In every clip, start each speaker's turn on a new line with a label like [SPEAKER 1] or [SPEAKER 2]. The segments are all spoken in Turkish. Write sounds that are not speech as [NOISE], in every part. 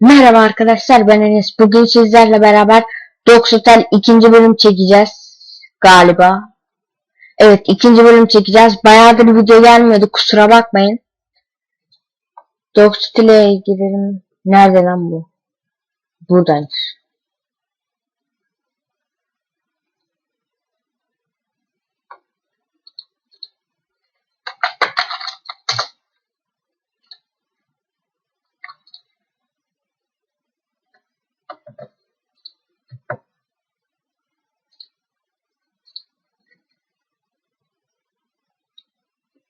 [SPEAKER 1] Merhaba arkadaşlar ben Enes. Bugün sizlerle beraber Doxotel ikinci bölüm çekeceğiz. Galiba. Evet ikinci bölüm çekeceğiz. Bayağıdır video gelmiyordu kusura bakmayın. Doxotel'e girelim. Nerede lan bu? Buradaymış.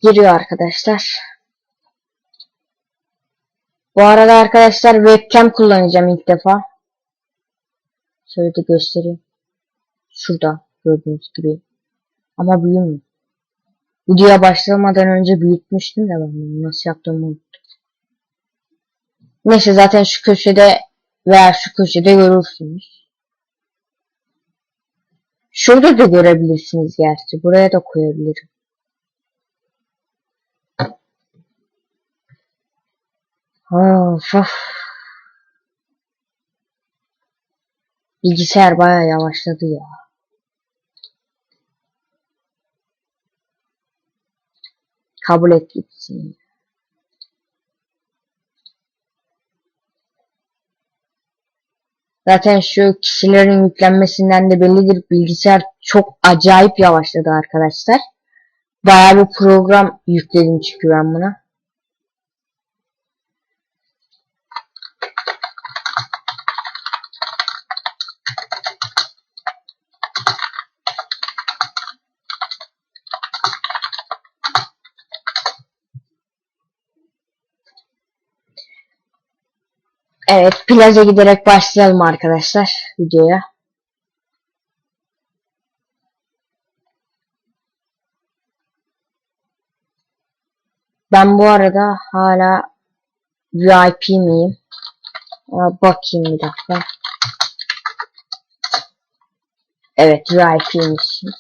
[SPEAKER 1] Giriyor arkadaşlar. Bu arada arkadaşlar webcam kullanacağım ilk defa. Şöyle de göstereyim. Şurada gördüğünüz gibi. Ama büyümüyor. Videoya başlamadan önce büyütmüştüm de ben bunu nasıl yaptığımı unuttum. Neyse zaten şu köşede veya şu köşede görürsünüz. Şurada da görebilirsiniz gerçi. Buraya da koyabilirim. Of of. Bilgisayar bayağı yavaşladı ya. Kabul et gitsin. Zaten şu kişilerin yüklenmesinden de bellidir. Bilgisayar çok acayip yavaşladı arkadaşlar. Bayağı bir program yükledim çünkü ben buna. Evet, plaja giderek başlayalım arkadaşlar videoya. Ben bu arada hala VIP miyim? Bakayım bir dakika. Evet, VIP'mişim.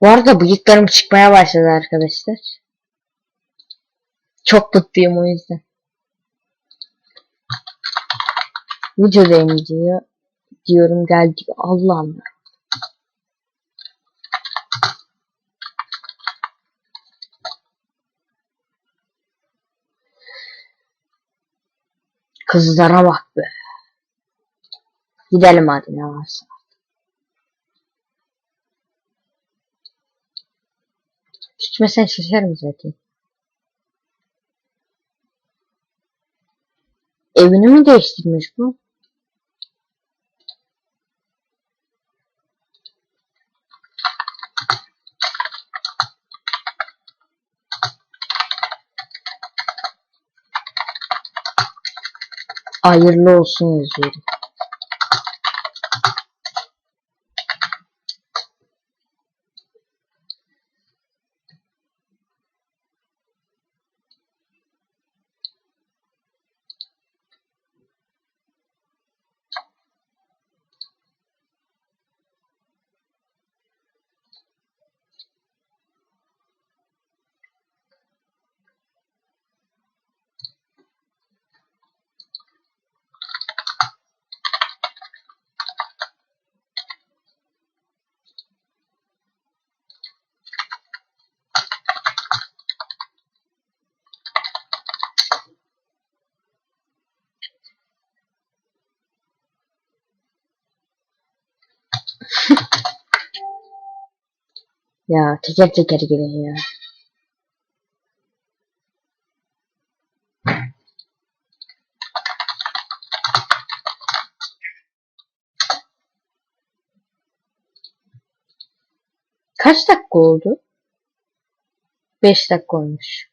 [SPEAKER 1] Bu arada bıyıklarım çıkmaya başladı arkadaşlar. Çok mutluyum o yüzden. Videodayım diyor. Diyorum gel diyor. Allah'ım. Kızlara bak be. Gidelim hadi ne varsa. Gitmesen şaşarım zaten. Evini mi değiştirmiş bu? Hayırlı olsun yazıyorum. Ya teker teker girin ya. Kaç dakika oldu? 5 dakika olmuş.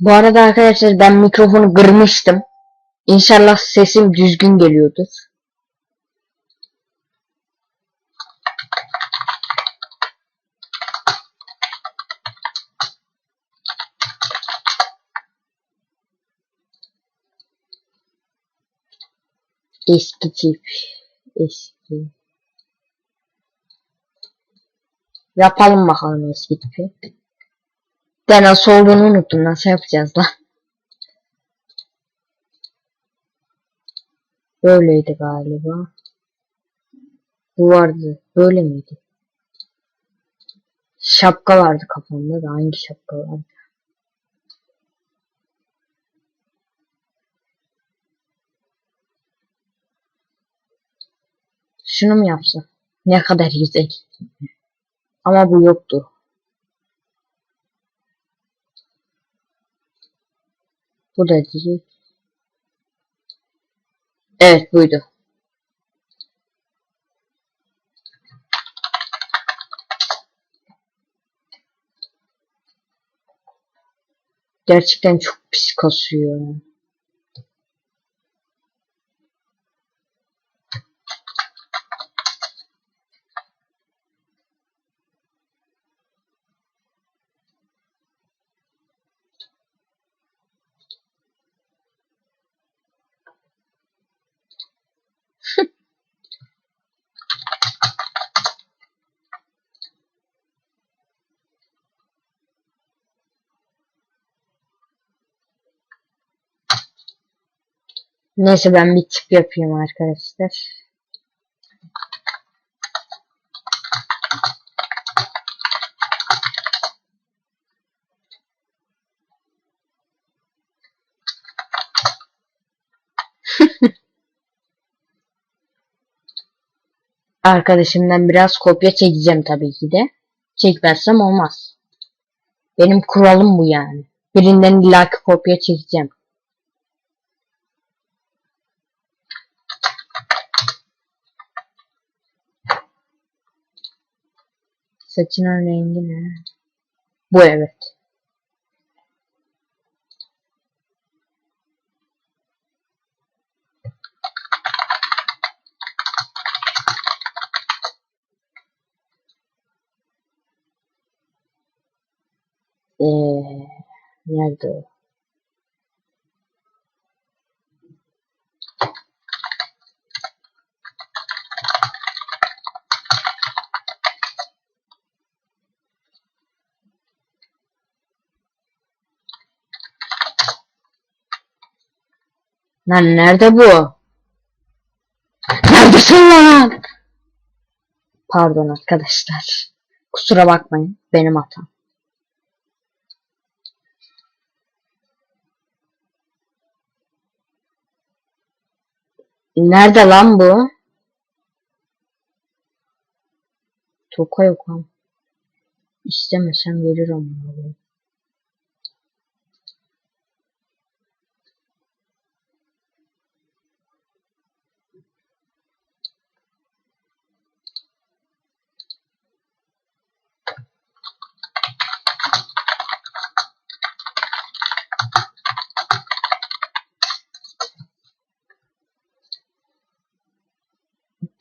[SPEAKER 1] Bu arada arkadaşlar ben mikrofonu kırmıştım. İnşallah sesim düzgün geliyordur. Eski tip. Eski. Yapalım bakalım eski tipi. De nasıl olduğunu unuttum. Nasıl yapacağız lan? Böyleydi galiba. Bu vardı. Böyle miydi? Şapka vardı kafamda da hangi şapka vardı? Şunu mu yapsam? Ne kadar güzel. Ama bu yoktu. Bu da değil. Evet buydu. Gerçekten çok pis kasıyor. Neyse ben bir tip yapayım arkadaşlar. [LAUGHS] Arkadaşımdan biraz kopya çekeceğim tabii ki de. Çekmezsem olmaz. Benim kuralım bu yani. Birinden illaki kopya çekeceğim. Saçının rengi ne? Bu evet. Ee, nerede o? Lan nerede bu? Neredesin lan? Pardon arkadaşlar. Kusura bakmayın. Benim hatam. Nerede lan bu? Toka yok lan. İstemesem gelir ama.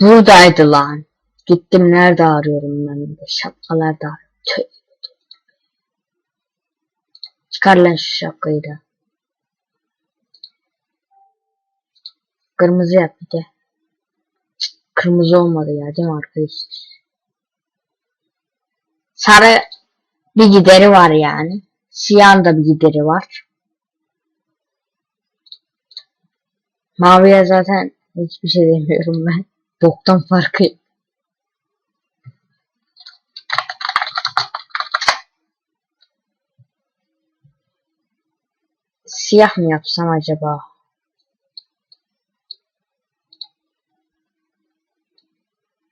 [SPEAKER 1] Buradaydı lan. Gittim nerede arıyorum ben de. Şapkalarda. Çıkar lan şu şapkayı da. Kırmızı yap bir de. Kırmızı olmadı ya değil mi arkadaşlar? Sarı bir gideri var yani. Siyahın da bir gideri var. Maviye zaten hiçbir şey demiyorum ben. Boktan farkı. Siyah mı yapsam acaba?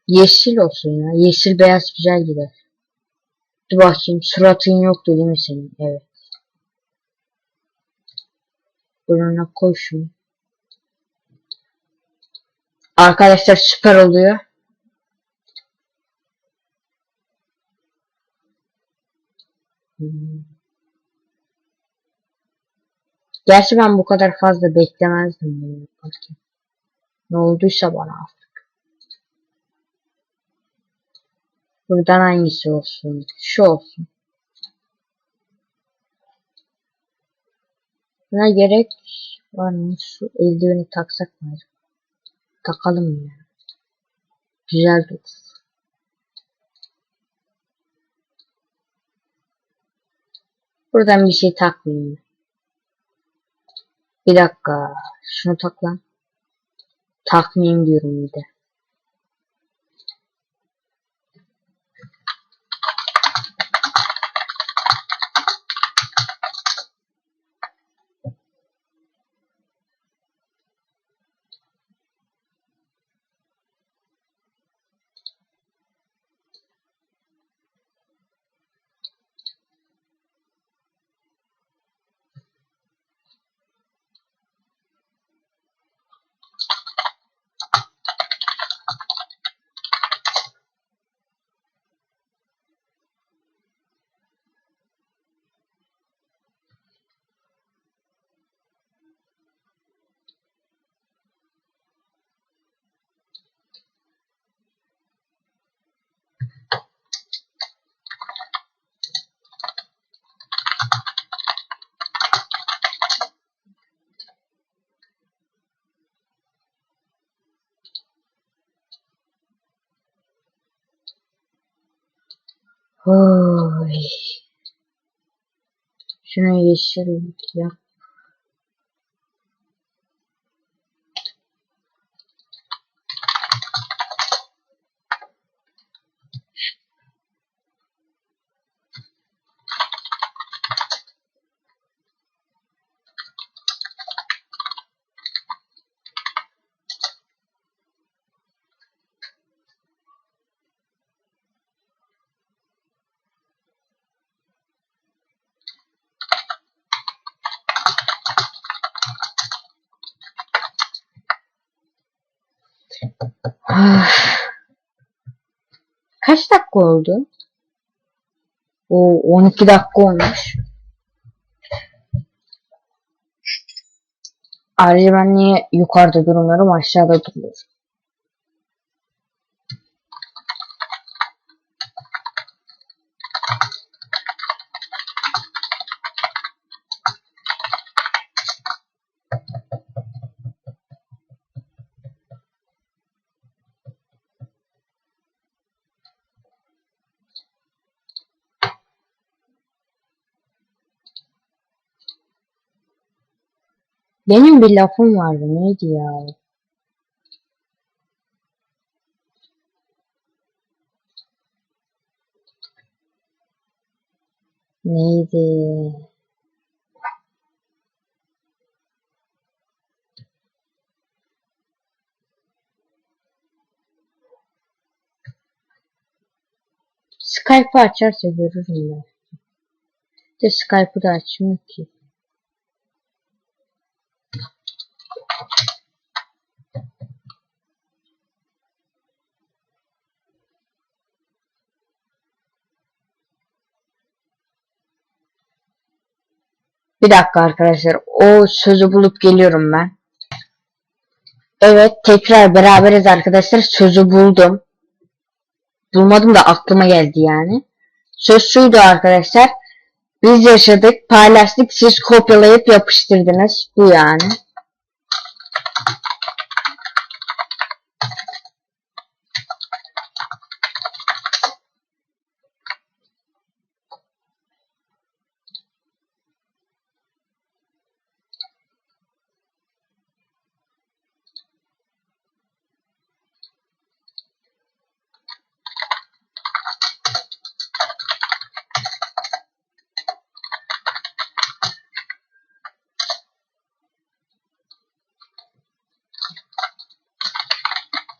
[SPEAKER 1] Yeşil olsun ya. Yeşil beyaz güzel gider. Dur bakayım. Suratın yoktu değil mi senin? Evet. Burnuna koy. Arkadaşlar süper oluyor. Gerçi ben bu kadar fazla beklemezdim. Ne olduysa bana artık. Buradan hangisi olsun? Şu olsun. Buna gerek var mı? Şu eldiveni taksak mı? Takalım ya. Güzel durur. Buradan bir şey takmayayım. Bir dakika. Şunu tak lan. Takmayayım diyorum bir de. Oy. Şunu yeşil yap. Kaç dakika oldu? O 12 dakika olmuş. Ayrıca ben niye yukarıda durmuyorum aşağıda duruyorum. Benim bir lafım vardı neydi ya? Neydi? Skype'ı açarsa görürüm ben. De Skype'ı da açmıyor ki. Bir dakika arkadaşlar. O sözü bulup geliyorum ben. Evet tekrar beraberiz arkadaşlar. Sözü buldum. Bulmadım da aklıma geldi yani. Söz şuydu arkadaşlar. Biz yaşadık, paylaştık, siz kopyalayıp yapıştırdınız. Bu yani.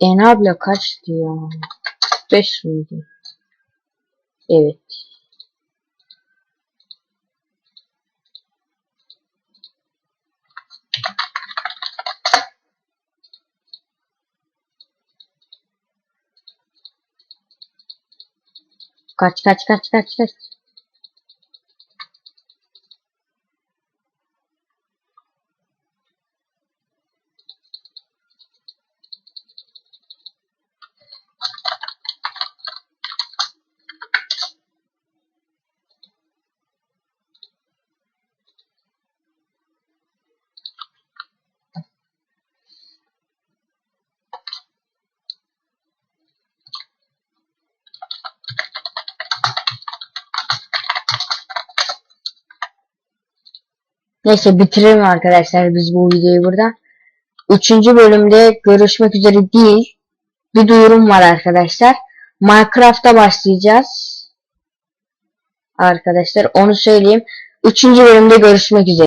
[SPEAKER 1] En abla kaçtı ya? 5 miydi? Evet. Kaç kaç kaç kaç kaç. Neyse bitirelim arkadaşlar biz bu videoyu burada. Üçüncü bölümde görüşmek üzere değil. Bir duyurum var arkadaşlar. Minecraft'a başlayacağız. Arkadaşlar onu söyleyeyim. Üçüncü bölümde görüşmek üzere.